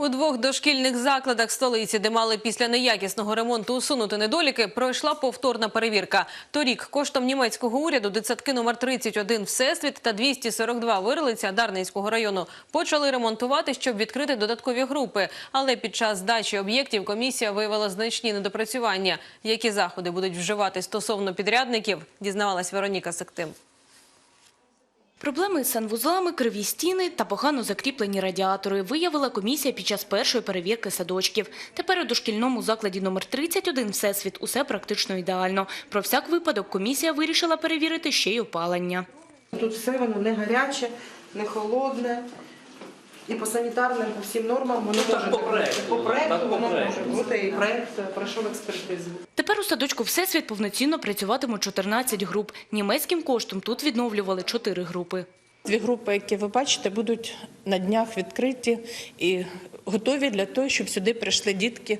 У двох дошкільних закладах столиці, де мали після неякісного ремонту усунути недоліки, пройшла повторна перевірка. Торік коштом німецького уряду дитсадки номер 31 Всесвіт та 242 Вирлиця Дарницького району почали ремонтувати, щоб відкрити додаткові групи. Але під час здачі об'єктів комісія виявила значні недопрацювання. Які заходи будуть вживати стосовно підрядників, дізнавалась Вероніка Сектим. Проблеми з санвузлами, криві стіни та погано закріплені радіатори виявила комісія під час першої перевірки садочків. Тепер у дошкільному закладі номер 31 «Всесвіт» усе практично ідеально. Про всяк випадок комісія вирішила перевірити ще й опалення. Тут все воно не гаряче, не холодне. І по санітарним, по всім нормам воно Ну, так по проекту, по проекту воно може бути. І проект е, пройшов експертизу. Тепер у садочку «Всесвіт» повноцінно працюватимуть 14 груп. Німецьким коштом тут відновлювали 4 групи. Дві групи, які ви бачите, будуть на днях відкриті і готові для того, щоб сюди прийшли дітки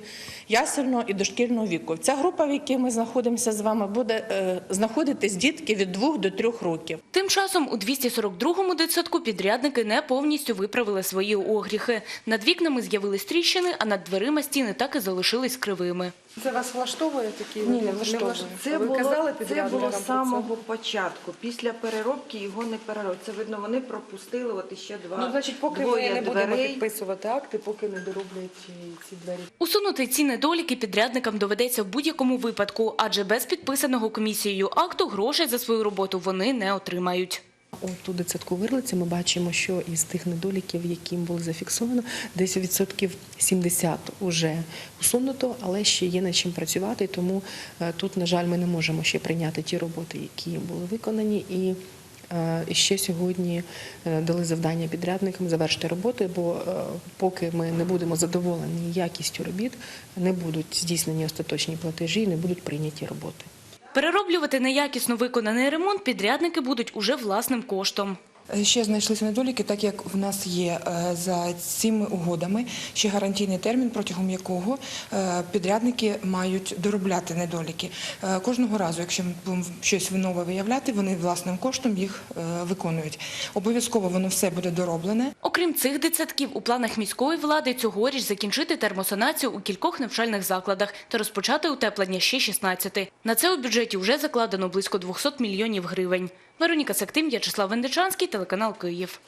ясельного і дошкільного віку. Ця група, в якій ми знаходимося з вами, буде е, знаходитись дітки від 2 до 3 років. Тим часом у 242-му дитсадку підрядники не повністю виправили свої огріхи. Над вікнами з'явились тріщини, а над дверима стіни так і залишились кривими. Це вас влаштовує такі? Ні, не влаштовує. Це Ви було, казали це було з самого початку. Після переробки його не переробили. Це видно, вони пропустили от іще два Ну, значить, поки двоє ми не будемо дверей. підписувати акти, поки не дороблять ці, ці двері. Усунути ці недоліки підрядникам доведеться в будь-якому випадку, адже без підписаного комісією акту грошей за свою роботу вони не отримають. От у дитсадку Вирлиці ми бачимо, що із тих недоліків, які було зафіксовано, десь відсотків 70 вже усунуто, але ще є над чим працювати. Тому е, тут, на жаль, ми не можемо ще прийняти ті роботи, які були виконані. І е, ще сьогодні е, дали завдання підрядникам завершити роботи, бо поки ми не будемо задоволені якістю робіт, не будуть здійснені остаточні платежі, не будуть прийняті роботи. Перероблювати неякісно виконаний ремонт підрядники будуть уже власним коштом. Ще знайшлися недоліки, так як в нас є е, за цими угодами ще гарантійний термін, протягом якого е, підрядники мають доробляти недоліки. Е, Кожного разу, якщо ми будемо щось нове виявляти, вони власним коштом їх виконують. Обов'язково воно все буде дороблене. Окрім цих дитсадків, у планах міської влади цьогоріч закінчити термосанацію у кількох навчальних закладах та розпочати утеплення ще 16. На це у бюджеті вже закладено близько 200 мільйонів гривень. Вероніка Сактим, В'ячеслав Вендичанський, телеканал Київ.